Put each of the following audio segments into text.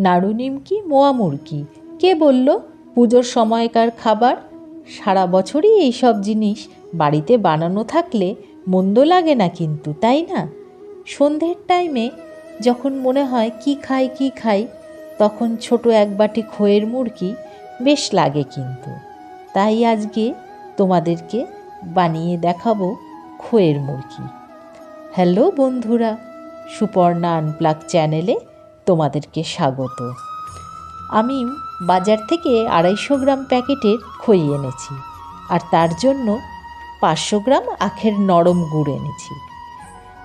নাড়ু নিমকি মোয়া কে বলল, পুজোর সময়কার খাবার? সারা বছরই এইসব জিনিস। বাড়িতে বানানো থাকলে মন্দ লাগে না কিন্তু, তাই না? সন্ধ্যের টাইমে যখন মনে হয় কি খাই কি খাই, তখন ছোট এক বাটি খোয়ের মুরকি বেশ লাগে কিন্তু। তাই আজকে তোমাদেরকে বানিয়ে দেখাবো খোয়ের মুরকি হ্যালো বন্ধুরা, সুপর্ণা আনপ্লাগ চ্যানেলে তোমাদেরকে স্বাগত। আমি বাজার থেকে আড়াইশো গ্রাম প্যাকেটের খই এনেছি আর তার জন্য পাঁচশো গ্রাম আখের নরম গুড় এনেছি।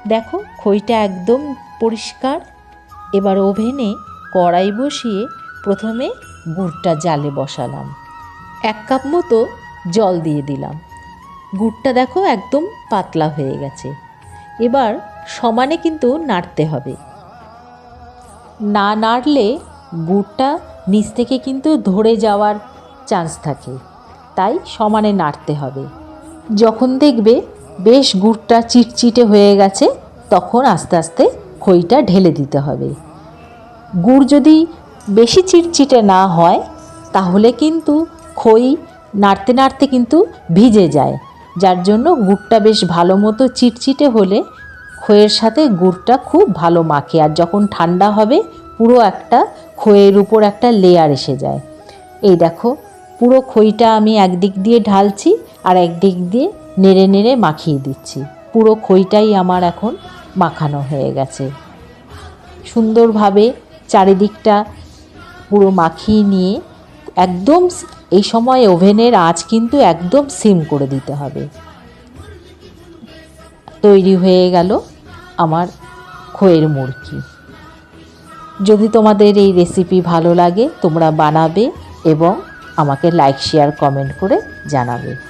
দেখো, খইটা একদম পরিষ্কার। এবার ওভেনে কড়াই বসিয়ে প্রথমে গুড়টা জালে বসালাম। এক কাপ মতো জল দিয়ে দিলাম। গুড়টা দেখো একদম পাতলা হয়ে গেছে। এবার সমানে কিন্তু নাড়তে হবে। না নাড়লে গুড়টা নিচ থেকে কিন্তু ধরে যাওয়ার চান্স থাকে। তাই সমানে নাড়তে হবে। যখন দেখবে বেশ গুড়টা চিটচিটে হয়ে গেছে, তখন আস্তে আস্তে খইটা ঢেলে দিতে হবে। গুড় যদি বেশি চিটচিটে না হয়, তাহলে কিন্তু খই নাড়তে নাড়তে কিন্তু ভিজে যায়। যার জন্য গুড়টা বেশ ভালো মতো চিটচিটে হলে খইয়ের সাথে গুড়টা খুব ভালো মাখে আর যখন ঠান্ডা হবে, পুরো একটা খইয়ের উপর একটা লেয়ার এসে যায়। এই দেখো, পুরো খইটা আমি একদিক দিয়ে ঢালছি আর একদিক দিয়ে নেড়ে নেড়ে মাখিয়ে দিচ্ছি। পুরো খইটাই আমার এখন মাখানো হয়ে গেছে। সুন্দরভাবে চারিদিকটা পুরো মাখিয়ে নিয়ে একদম এই সময় ওভেনের আঁচ কিন্তু একদম সিম করে দিতে হবে। তৈরি হয়ে গেল। আমার খোয়ের মুরগি। যদি তোমাদের এই রেসিপি ভালো লাগে, তোমরা বানাবে এবং আমাকে লাইক শেয়ার কমেন্ট করে জানাবে।